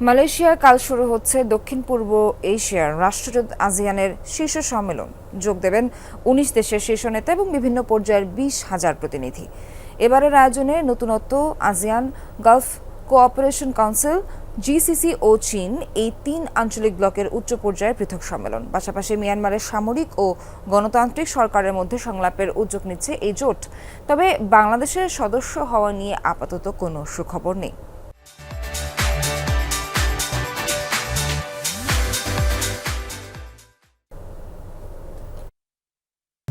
মালয়েশিয়ায় কাল শুরু হচ্ছে দক্ষিণ পূর্ব এশিয়ার রাষ্ট্রদূত আজিয়ানের শীর্ষ সম্মেলন। যোগ দেবেন উনিশ দেশের শীর্ষ নেতা এবং বিভিন্ন পর্যায়ের বিশ হাজার প্রতিনিধি। এবারের আয়োজনে নতুনত্ব, ASEAN, Gulf Cooperation Council, GCC ও চীন এই তিন আঞ্চলিক ব্লকের উচ্চ পর্যায়ের পৃথক সম্মেলন। পাশাপাশি মিয়ানমারের সামরিক ও গণতান্ত্রিক সরকারের মধ্যে সংলাপের উদ্যোগ নিচ্ছে এই জোট। তবে বাংলাদেশের সদস্য হওয়া নিয়ে আপাতত কোনো সুখবর নেই।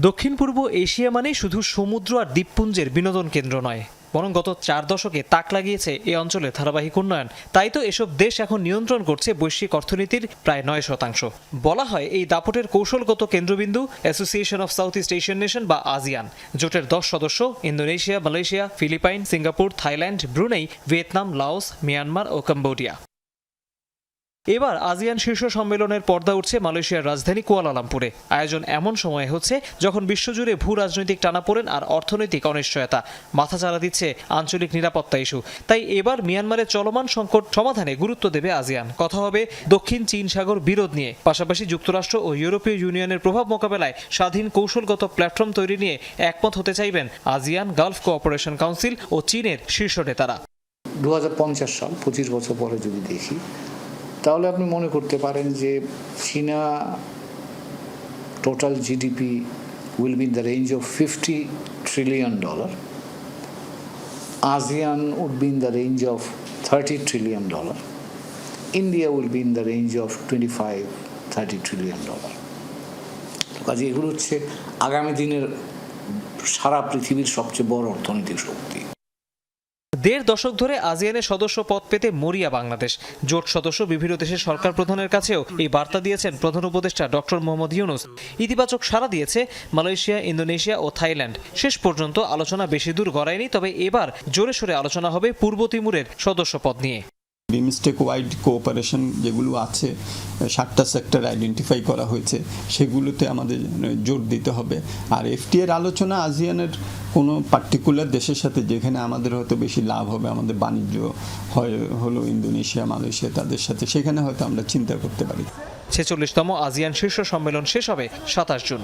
দক্ষিণ পূর্ব এশিয়া মানে শুধু সমুদ্র আর দ্বীপপুঞ্জের বিনোদন কেন্দ্র নয়, বরং গত চার দশকে তাক লাগিয়েছে এই অঞ্চলে ধারাবাহিক উন্নয়ন। তাই তো এসব দেশ এখন নিয়ন্ত্রণ করছে বৈশ্বিক অর্থনীতির প্রায় নয় শতাংশ। বলা হয় এই দাপটের কৌশলগত কেন্দ্রবিন্দু Association of South East Asian Nation বা আজিয়ান জোটের দশ সদস্য Indonesia, Malaysia, Philippines, Singapore, Thailand, Brunei, Vietnam, Laos, Myanmar ও কম্বোডিয়া। এবার আজিয়ান শীর্ষ সম্মেলনের পর্দা উঠছে মালয়েশিয়ার রাজধানী কুয়ালালামপুরে। আয়োজন এমন সময়ে হচ্ছে যখন বিশ্বজুড়ে ভূ রাজনৈতিক টানাপোড়েন আর অর্থনৈতিক অনিশ্চয়তা। মাথা চালা দিচ্ছে আঞ্চলিক নিরাপত্তা ইস্যু। তাই এবার মিয়ানমারের চলমান সংকট সমাধানে গুরুত্ব দেবে আজিয়ান কথা হবে দক্ষিণ চীন সাগর বিরোধ নিয়ে। পাশাপাশি যুক্তরাষ্ট্র ও ইউরোপীয় ইউনিয়নের প্রভাব মোকাবেলায় স্বাধীন কৌশলগত প্ল্যাটফর্ম তৈরি নিয়ে একমত হতে চাইবেন আজিয়ান গালফ কোঅপারেশন কাউন্সিল ও চীনের শীর্ষ নেতারা। দু হাজার পঞ্চাশ সাল, পঁচিশ বছর পরে যদি দেখি তাহলে আপনি মনে করতে পারেন যে চীনা total GDP will be in the range of fifty trillion dollar ASEAN would be in the range of 30 trillion dollar. India will be in the range of 25 30 trillion dollar. কাজে এগুলো হচ্ছে আগামী দিনের সারা পৃথিবীর সবচেয়ে বড় অর্থনৈতিক শক্তি দেড় দশক ধরে আজিয়ানের সদস্য পদ পেতে মরিয়া বাংলাদেশ। জোট সদস্য বিভিন্ন দেশের সরকার প্রধানের কাছেও এই বার্তা দিয়েছেন প্রধান উপদেষ্টা ডক্টর মোহাম্মদ ইউনুস। ইতিবাচক সাড়া দিয়েছে মালয়েশিয়া, ইন্দোনেশিয়া ও থাইল্যান্ড। শেষ পর্যন্ত আলোচনা বেশি দূর গড়ায়নি, তবে এবার জোরে সোরে আলোচনা হবে পূর্ব তিমুরের সদস্য পদ নিয়ে। বিমস্টেক ওয়াইড কোঅপারেশন যেগুলো আছে, সাতটা সেক্টর আইডেন্টিফাই করা হয়েছে, সেগুলোতে আমাদের জোর দিতে হবে। আর এফটি এর আলোচনা আজিয়ানের কোনো পার্টিকুলার দেশের সাথে, যেখানে আমাদের হয়তো বেশি লাভ হবে, আমাদের বাণিজ্য হয়, হলো ইন্দোনেশিয়া, মালয়েশিয়া, তাদের সাথে, সেখানে হয়তো আমরা চিন্তা করতে পারি। ছেচল্লিশতম আজিয়ান শীর্ষ সম্মেলন শেষ হবে সাতাশ June.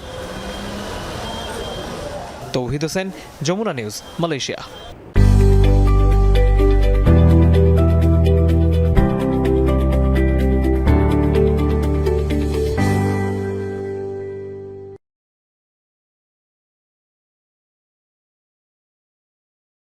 Tauhid Hossain, Jamuna news, Malaysia.